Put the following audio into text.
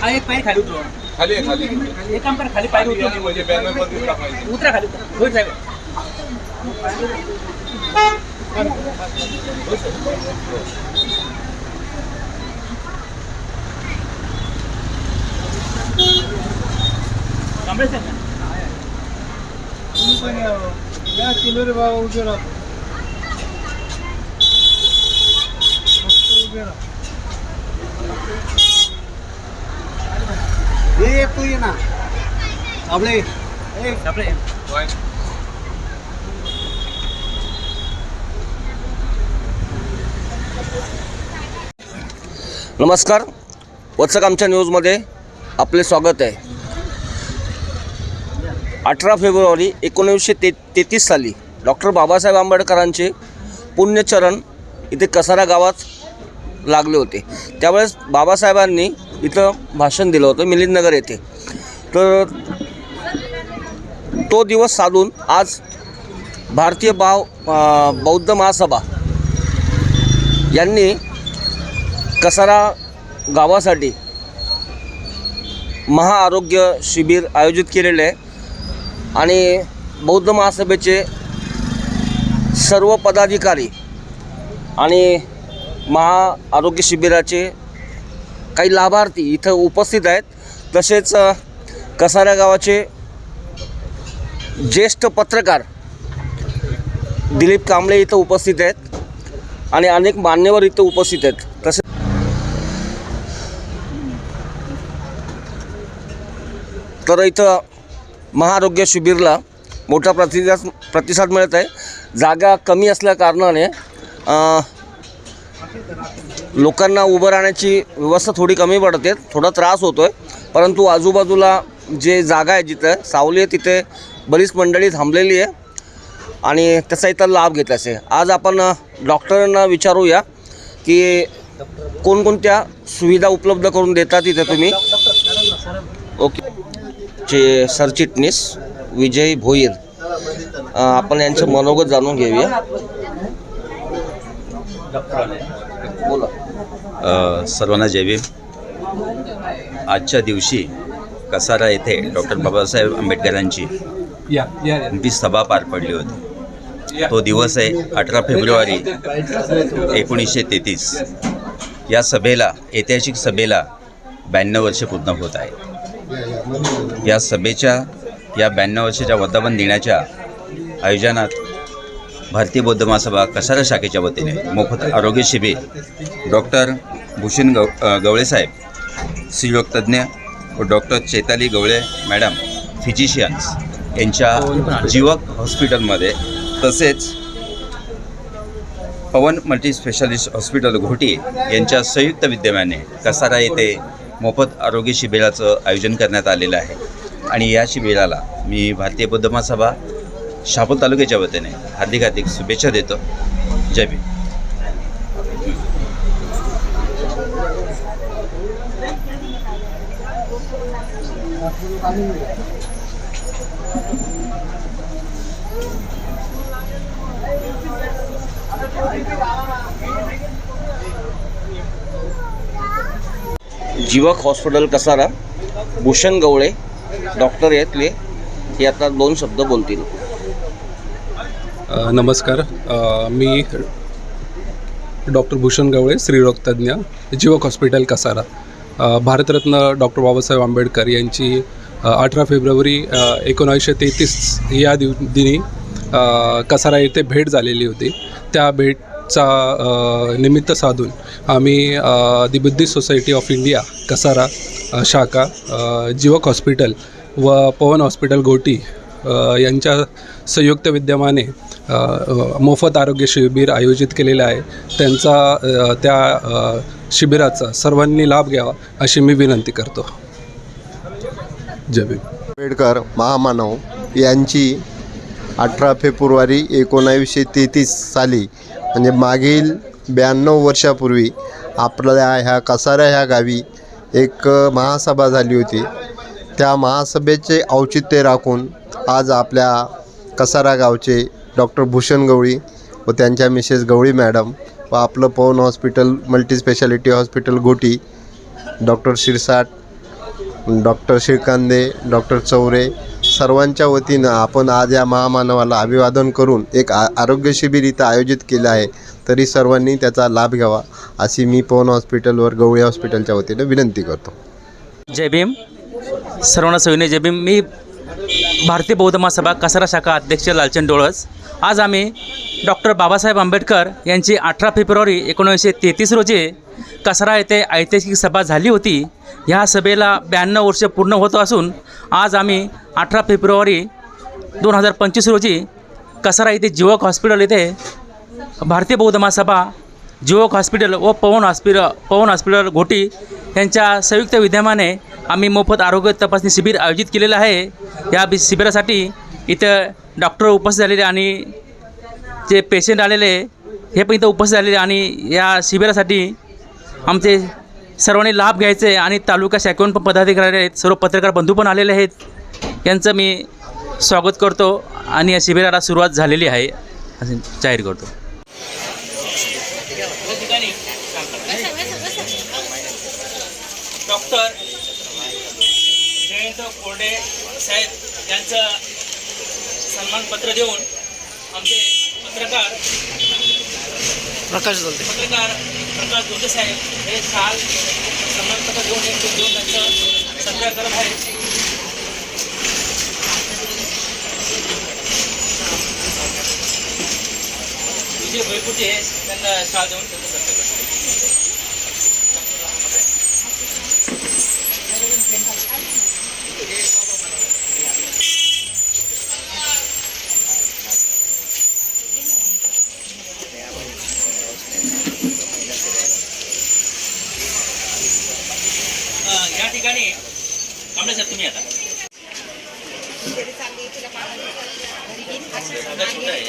हा एक पाय खाली उतरव. खाली आहे, खाली. एक काम कर खाली पाय उतरव. म्हणजे टाकायचे उतरा खाली उतरा होईल साहेब. कांबळे साहेब. ना? आपले होय. नमस्कार. वत्सक आमच्या न्यूजमध्ये आपले स्वागत आहे. अठरा फेब्रुवारी एकोणीसशे ते तेहतीस साली डॉक्टर बाबासाहेब आंबेडकरांचे पुण्यचरण इथे कसारा गावात लागले होते. त्यावेळेस बाबासाहेबांनी इथं भाषण दिलं होतं मिलिंदनगर येथे. तर तो दिवस साधून आज भारतीय भाव बौद्ध महासभा यांनी कसारा गावासाठी महाआरोग्य शिबिर आयोजित केलेले आहे आणि बौद्ध महासभेचे सर्व पदाधिकारी आणि महाआरोग्य शिबिराचे काही लाभार्थी इथं उपस्थित आहेत. तसेच कसाऱ्या गावाचे ज्येष्ठ पत्रकार दिलीप कांबळे इथं उपस्थित आहेत आणि अनेक मान्यवर इथं उपस्थित आहेत. तसे तर इथं महाआरोग्य शिबिरला मोठा प्रतिसाद प्रतिसाद मिळत आहे. जागा कमी असल्या कारणाने लोकांना उभं राहण्याची व्यवस्था थोडी कमी पडते थोडा त्रास होतो आहे परंतु आजूबाजूला जे जागा आहे जिथं सावली आहे तिथे बरीच मंडळी थांबलेली आहे आणि त्याचा इथं लाभ घेत असे आज आपण डॉक्टरांना विचारूया की कोणकोणत्या सुविधा उपलब्ध करून देतात इथे तुम्ही? ओके. चे सरचिटणीस विजय भोईर. आपण यांचं मनोगत जाणून घेऊया. सर्वांना जय भीम. आजच्या दिवशी कसारा येथे डॉक्टर बाबासाहेब आंबेडकरांची मोठी सभा पार पडली होती. तो दिवस आहे अठरा फेब्रुवारी एकोणीसशे तेहतीस. या सभेला ऐतिहासिक सभेला ब्याण्णव वर्ष पूर्ण होत आहे या सभेच्या या ब्याण्णव वर्षाच्या वर्धापन दिनाच्या आयोजनात भारतीय बौद्ध महासभा कसारा शाखेच्या वतीने मोफत आरोग्य शिबिर. डॉक्टर भूषण गव गवळेसाहेब स्त्रीरोग व doctor Chetali Gawale madam physicians यांच्या जीवक हॉस्पिटलमध्ये तसेच पवन मल्टीस्पेशालिस्ट हॉस्पिटल घोटी यांच्या संयुक्त विद्यमाने कसारा येथे मोफत आरोग्य शिबिराचं आयोजन करण्यात आलेलं आहे. आणि या शिबिराला मी भारतीय बौद्ध महासभा शहापूर तालुक्याच्या वतीने हार्दिक हार्दिक शुभेच्छा देतो. जय भीम. जीवक हॉस्पिटल कसारा भूषण गवळे डॉक्टर येतले हे आता दोन शब्द बोलतील. नमस्कार. मी डॉक्टर भूषण गवळे श्रीरोगतज्ञ जीवक हॉस्पिटल कसारा. भारतरत्न डॉक्टर बाबासाहेब आंबेडकर यांची अठरा फेब्रुवारी एकोणावीसशे तेहतीस या दिव दिनी कसारा येथे भेट झालेली होती. त्या भेटचा निमित्त साधून आम्ही the Buddhist society of India Kasara शाखा जीवक हॉस्पिटल व पवन हॉस्पिटल घोटी यांच्या संयुक्त विद्यमाने मोफत आरोग्य शिबिर आयोजित केलेलं आहे. त्यांचा त्या शिबिराचा सर्वांनी लाभ घ्यावा अशी मी विनंती करतो. जय आंबेडकर महामानव यांची अठरा फेब्रुवारी एकोणावीसशे तेहतीस साली म्हणजे मागील ब्याण्णव वर्षापूर्वी आपल्या ह्या कसारा ह्या गावी एक महासभा झाली होती. त्या महासभेचे औचित्य राखून आज आपल्या कसारा गावचे डॉक्टर भूषण गवळी व त्यांच्या मिसेस गवळी मॅडम व आपलं Pawan hospital multispeciality hospital Ghoti doctor Shirsat doctor Shrikande doctor Chaure सर्वांच्या वतीनं आपण आज या महामानवाला अभिवादन करून एक आ आरोग्य शिबिर इथं आयोजित केलं आहे. तरी सर्वांनी त्याचा लाभ घ्यावा अशी मी पवन हॉस्पिटलवर गवळी हॉस्पिटलच्या वतीनं विनंती करतो. जय भीम. सर्वांना सविनय जय भीम. मी भारतीय बौद्ध महासभा कसारा शाखा अध्यक्ष लालचंद डोळस. आज आम्ही डॉक्टर बाबासाहेब आंबेडकर यांची अठरा फेब्रुवारी एकोणीसशे तेहतीस रोजी कसारा येथे ऐतिहासिक सभा झाली होती. ह्या सभेला ब्याण्णव वर्ष पूर्ण होत असून आज आम्ही अठरा फेब्रुवारी दोन हजार पंचवीस रोजी कसारा येथे जीवक हॉस्पिटल येथे भारतीय बौद्ध महासभा जीवक हॉस्पिटल व पवन हॉस्पिटल पवन हॉस्पिटल घोटी यांच्या संयुक्त विद्यमाने आम्ही मोफत आरोग्य तपासणी शिबिर आयोजित केलेलं आहे. या बि शिबिरासाठी इथं डॉक्टर उपस्थित झालेले आणि जे पेशंट आलेले हे पण इथं उपस्थित झालेले आणि या शिबिरासाठी आमचे सर्वांनी लाभ घ्यायचे आणि तालुका शाखेहून पण पदाधिकारी आहेत सर्व पत्रकार बंधू पण आलेले आहेत. यांचं मी स्वागत करतो आणि या शिबिराला सुरुवात झालेली आहे. असं जाहीर करतो. साहेब यांचं सन्मानपत्र देऊन आमचे पत्रकार प्रकाश बोलते पत्रकार प्रकाश दोंडे साहेब हे काल सन्मानपत्र देऊन देऊन त्यांचं सत्कार करत आहेत. विजय भैपुटे त्यांना शाळा देऊन त्यांचं सत्कार कांबळे साहेब तुम्ही आता साधा छोटा आहे.